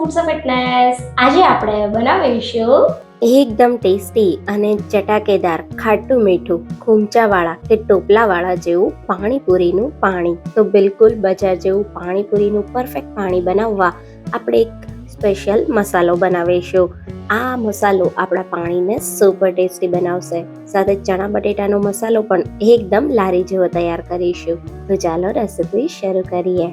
Foods of fitness આજે આપણે બનાવીશું એકદમ ટેસ્ટી અને ચટાકેદાર, ખાટું મીઠું ખૂમચાવાળા કે ટોપલાવાળા જેવું પાણીપુરીનું પાણી. તો બિલકુલ બજાર જેવું પાણીપુરીનું પરફેક્ટ પાણી બનાવવા આપણે એક સ્પેશિયલ મસાલો બનાવીશું. આ મસાલો આપણા પાણીને સુપર ટેસ્ટી બનાવશે. સાથે ચણા બટેટાનો મસાલો પણ એકદમ લારી જેવો તૈયાર કરીશું. તો ચાલો રેસીપી શરૂ કરીએ.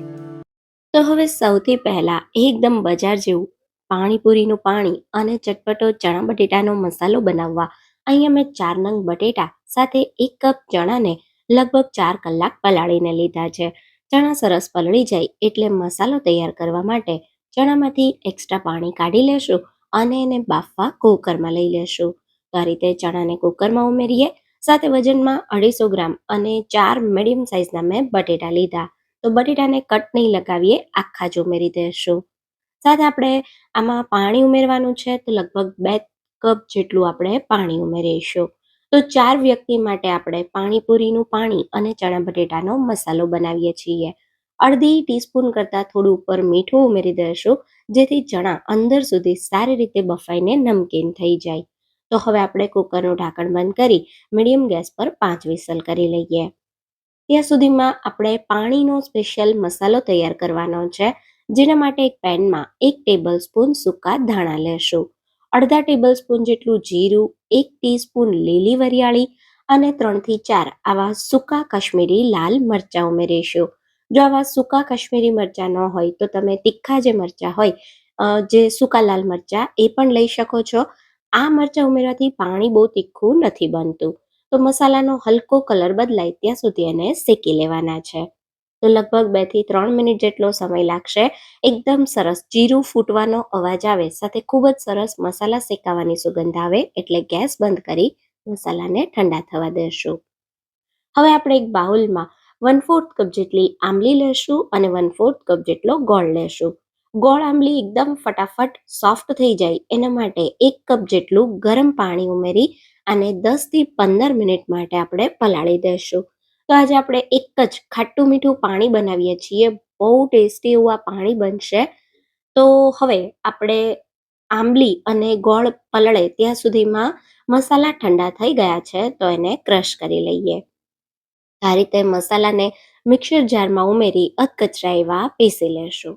તો હવે સૌથી પહેલા એકદમ બજાર જેવું પાણીપુરીનું પાણી અને ચટપટો, ચણા બટેટાનો મસાલો બનાવવા. અહીંયા મેં ચાર નંગ બટેટા સાથે એક કપ ચણાને લગભગ ચાર કલાક પલાળીને લીધા છે. ચણા સરસ પલળી જાય એટલે મસાલો તૈયાર કરવા માટે ચણામાંથી એક્સ્ટ્રા પાણી કાઢી લેશું અને એને બાફવા કુકરમાં લઈ લેશું. તો આ રીતે ચણાને કુકરમાં ઉમેરીએ. સાથે વજનમાં અઢીસો ગ્રામ અને ચાર મીડિયમ સાઇઝના મેં બટેટા લીધા. તો બટેટાને કટ નહીં લગાવીએ, આખા જ ઉમેરી દઈશું સાથે આપણે આમાં પાણી ઉમેરવાનું છે, તો લગભગ બે કપ જેટલું આપણે પાણી ઉમેરીશું. તો ચાર વ્યક્તિ માટે આપણે પાણીપુરીનું પાણી અને ચણા બટેટાનો મસાલો બનાવીએ છીએ. અડધી ટીસ્પૂન કરતાં થોડું ઉપર મીઠું ઉમેરી દઈશું જેથી ચણા અંદર સુધી સારી રીતે બફાઈને નમકીન થઈ જાય. તો હવે આપણે કુકરનું ઢાંકણ બંધ કરી મીડિયમ ગેસ પર પાંચ વિસલ કરી લઈએ. ત્યાં સુધીમાં આપણે પાણીનો સ્પેશિયલ મસાલો તૈયાર કરવાનો છે, જેના માટે એક પેનમાં એક ટેબલ સ્પૂન સૂકા ધાણા લેશું. અડધા ટેબલ સ્પૂન જેટલું જીરું, એક ટીસ્પૂન લીલી વરિયાળી અને ત્રણથી ચાર આવા સૂકા કાશ્મીરી લાલ મરચાં ઉમેરીશું. જો આવા સૂકા કાશ્મીરી મરચાં ન હોય તો તમે તીખા જે મરચાં હોય જે સૂકા લાલ મરચાં, એ પણ લઈ શકો છો. આ મરચાં ઉમેરવાથી પાણી બહુ તીખું નથી બનતું. તો મસાલાનો હલકો કલર બદલાય ત્યાં સુધી એને શેકી લેવાના છે. તો લગભગ બેથી ત્રણ મિનિટ જેટલો સમય લાગશે. એકદમ સરસ જીરું ફૂટવાનો અવાજ આવે, સાથે ખૂબ જ સરસ મસાલા શેકાવાની સુગંધ આવે એટલે ગેસ બંધ કરી મસાલાને ઠંડા થવા દેશું. હવે આપણે એક બાઉલમાં વન ફોર્થ કપ જેટલી આંબલી લેશું અને વન ફોર્થ કપ જેટલો ગોળ લેશું. ગોળ આંબલી એકદમ ફટાફટ સોફ્ટ થઈ જાય એના માટે એક કપ જેટલું ગરમ પાણી ઉમેરી અને દસથી પંદર મિનિટ માટે આપણે પલાળી દઈશું. તો આજે આપણે એક જ ખાટું મીઠું પાણી બનાવીએ છીએ. બહુ ટેસ્ટી એવું આ પાણી બનશે. તો હવે આપણે આંબલી અને ગોળ પલળે ત્યાં સુધીમાં મસાલા ઠંડા થઈ ગયા છે, તો એને ક્રશ કરી લઈએ. આ રીતે મસાલાને મિક્સર જારમાં ઉમેરી અધકચરા એવા પીસી લેશું.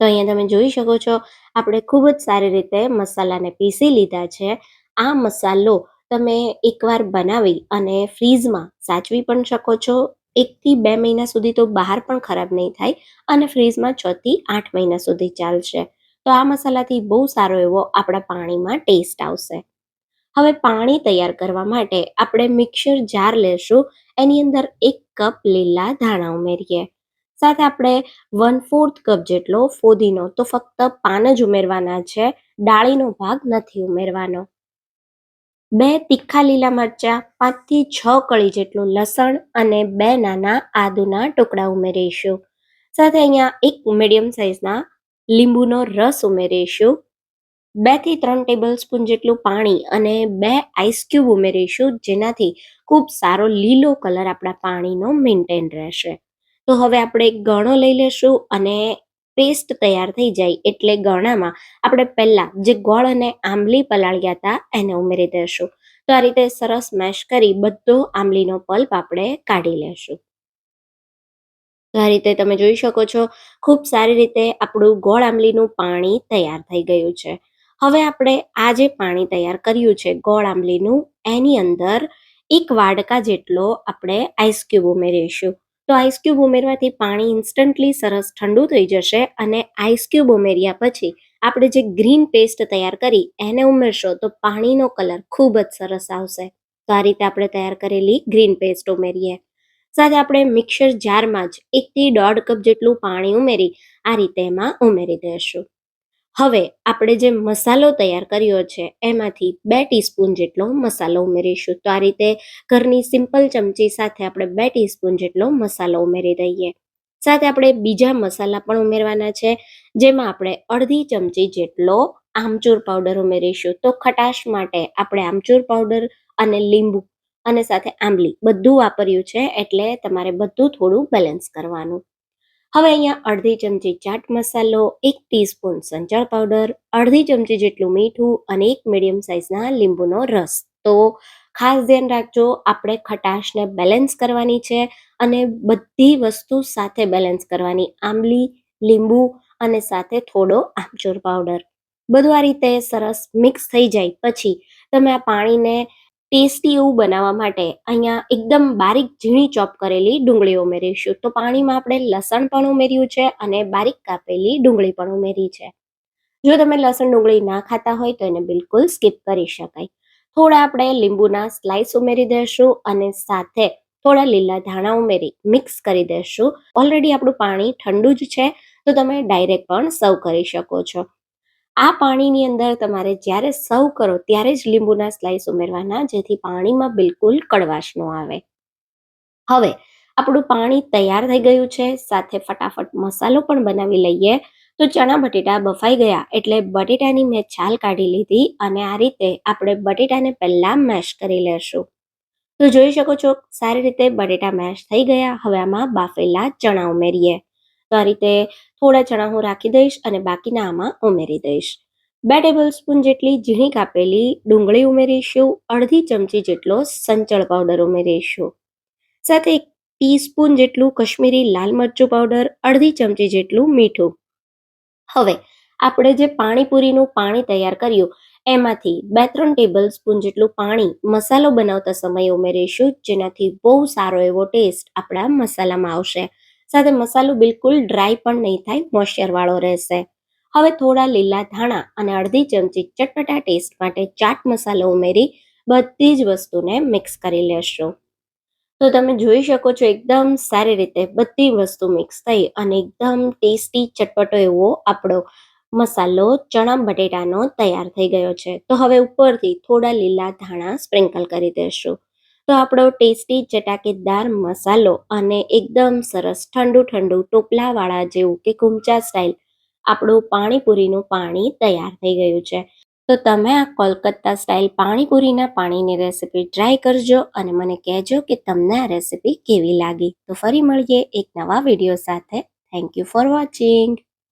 તો અહીંયા તમે જોઈ શકો છો, આપણે ખૂબ જ સારી રીતે મસાલાને પીસી લીધા છે. આ મસાલો તમે એકવાર બનાવી અને ફ્રીઝમાં સાચવી પણ શકો છો. એકથી બે મહિના સુધી તો બહાર પણ ખરાબ નહીં થાય અને ફ્રીઝમાં છ થી આઠ મહિના સુધી ચાલશે. તો આ મસાલાથી બહુ સારો એવો આપણા પાણીમાં ટેસ્ટ આવશે. હવે પાણી તૈયાર કરવા માટે આપણે મિક્સર જાર લેશું. એની અંદર એક કપ લીલા ધાણા ઉમેરીએ. સાથે આપણે વન ફોર્થ કપ જેટલો ફોદીનો, તો ફક્ત પાન જ ઉમેરવાના છે. ડાળીનો ભાગ નથી ઉમેરવાનો. બે તીખા લીલા મરચાં, પાંચથી છ કળી જેટલું લસણ અને બે નાના આદુના ટુકડા ઉમેરીશું. સાથે અહીંયા એક મીડિયમ સાઇઝના લીંબુનો રસ ઉમેરીશું. બેથી ત્રણ ટેબલ સ્પૂન જેટલું પાણી અને બે આઈસ ક્યુબ ઉમેરીશું, જેનાથી ખૂબ સારો લીલો કલર આપણા પાણીનો મેન્ટેન રહેશે. તો હવે આપણે ગણો લઈ લેશું અને પેસ્ટ તૈયાર થઈ જાય એટલે ગણામાં આપણે પહેલાં જે ગોળ અને આંબલી પલાળ્યા હતા એને ઉમેરી દઈશું તો આ રીતે સરસ મેશ કરી બધો આંબલીનો પલ્પ આપણે કાઢી લેશું. તો આ રીતે તમે જોઈ શકો છો, ખૂબ સારી રીતે આપણું ગોળ આંબલીનું પાણી તૈયાર થઈ ગયું છે. હવે આપણે આ જે પાણી તૈયાર કર્યું છે ગોળ આંબલીનું, એની અંદર એક વાડકા જેટલો આપણે આઈસ ક્યુબ ઉમેરીશું. તો આઈસ ક્યુબ ઉમેરવાથી પાણી ઇન્સ્ટન્ટલી સરસ ઠંડુ થઈ જશે અને આઈસ ક્યુબ ઉમેર્યા પછી આપણે જે ગ્રીન પેસ્ટ તૈયાર કરી એને ઉમેરશો તો પાણીનો કલર ખૂબ જ સરસ આવશે. તો આ રીતે આપણે તૈયાર કરેલી ગ્રીન પેસ્ટ ઉમેરીએ. સાથે આપણે મિક્સર જારમાં જ એકથી દોઢ કપ જેટલું પાણી ઉમેરી આ રીતે એમાં ઉમેરી દઈશું. હવે આપણે જે મસાલો તૈયાર કર્યો છે, એમાંથી બે ટીસ્પૂન જેટલો મસાલો ઉમેરીશું. તો આ રીતે ઘરની સિમ્પલ ચમચી સાથે આપણે બે ટીસ્પૂન જેટલો મસાલો ઉમેરી દઈએ. સાથે આપણે બીજા મસાલા પણ ઉમેરવાના છે, જેમાં આપણે અડધી ચમચી જેટલો આમચૂર પાવડર ઉમેરીશું. તો ખટાશ માટે આપણે આમચૂર પાવડર અને લીંબુ અને સાથે આંબલી બધું વાપર્યું છે, એટલે તમારે બધું થોડું બેલેન્સ કરવાનું. હવે અહીંયા અડધી ચમચી ચાટ મસાલો, એક ટીસ્પૂન સંચળ પાવડર, અડધી ચમચી જેટલું મીઠું અને એક મીડિયમ સાઇઝના લીંબુનો રસ. તો ખાસ ધ્યાન રાખજો, આપણે ખટાશને બેલેન્સ કરવાની છે અને બધી વસ્તુ સાથે બેલેન્સ કરવાની. આંબલી, લીંબુ અને સાથે થોડો આમચૂર પાવડર. બધું આ રીતે સરસ મિક્સ થઈ જાય. પછી તમે આ પાણીને ટેસ્ટી એવું બનાવવા માટે અહીંયા એકદમ બારીક ઝીણી ચોપ કરેલી ડુંગળી ઉમેરીશું. તો પાણીમાં આપણે લસણ પણ ઉમેર્યું છે અને બારીક કાપેલી ડુંગળી પણ ઉમેરી છે. જો તમે લસણ ડુંગળી ના ખાતા હોય તો એને બિલકુલ સ્કીપ કરી શકાય. થોડા આપણે લીંબુના સ્લાઇસ ઉમેરી દઈશું અને સાથે થોડા લીલા ધાણા ઉમેરી મિક્સ કરી દઈશું ઓલરેડી આપણું પાણી ઠંડુ જ છે, તો તમે ડાયરેક્ટ પણ સર્વ કરી શકો છો. આ પાણીની અંદર તમારે જ્યારે સર્વ કરો ત્યારે જ લીંબુના સ્લાઇસ ઉમેરવાના, જેથી પાણીમાં બિલકુલ કડવાશ ન આવે. હવે, આપણું પાણી તૈયાર થઈ ગયું છે, સાથે ફટાફટ મસાલો પણ બનાવી લઈએ. તો ચણા, બટેટા બફાઈ ગયા, એટલે બટેટાની મેં છાલ કાઢી લીધી અને આ રીતે આપણે બટેટાને પહેલાં મેશ કરી લેશું. તો જોઈ શકો છો, સારી રીતે બટેટા મેશ થઈ ગયા, હવે આમાં બાફેલા ચણા ઉમેરીએ. આ રીતે થોડા ચણા હું રાખી દઈશ અને બાકીના આમાં ઉમેરી દઈશ. બે ટેબલ સ્પૂન જેટલી ઝીણી કાપેલી ડુંગળી ઉમેરીશું, અડધી ચમચી જેટલો સંચળ પાવડર ઉમેરીશું. સાથે એક ટીસ્પૂન જેટલું કશ્મીરી લાલ મરચું પાવડર અડધી ચમચી જેટલું મીઠું. હવે આપણે જે પાણીપુરીનું પાણી તૈયાર કર્યું, એમાંથી બે ત્રણ ટેબલ સ્પૂન જેટલું પાણી મસાલો બનાવતા સમયે ઉમેરીશું, જેનાથી બહુ સારો એવો ટેસ્ટ આપણા મસાલામાં આવશે. સાથે મસાલો બિલકુલ ડ્રાય પણ નહીં થાય મોઇશ્ચર વાળો રહેશે. હવે થોડા લીલા ધાણા અને અડધી ચમચી ચટપટા ટેસ્ટ માટે ચાટ મસાલો ઉમેરી બધી જ વસ્તુને મિક્સ કરી લેશો. તો તમે જોઈ શકો છો એકદમ સારી રીતે બધી વસ્તુ મિક્સ થઈ અને એકદમ ટેસ્ટી ચટપટો એવો આપણો મસાલો, ચણા, બટેટાનો તૈયાર થઈ ગયો છે. તો હવે ઉપરથી થોડા લીલા ધાણા સ્પ્રિંકલ કરી દેશું. તો આપણો ટેસ્ટી ચટાકેદાર મસાલો અને એકદમ સરસ ઠંડુ ઠંડુ ટોપલાવાળા જેવું કે કુમચા સ્ટાઇલ આપણું પાણીપુરીનું પાણી તૈયાર થઈ ગયું છે. તો તમે આ કોલકાતા સ્ટાઇલ પાણીપુરીના પાણીની રેસિપી ટ્રાય કરજો અને મને કહેજો કે તમને આ રેસિપી કેવી લાગી. તો ફરી મળીએ એક નવા વીડિયો સાથે. Thank you for watching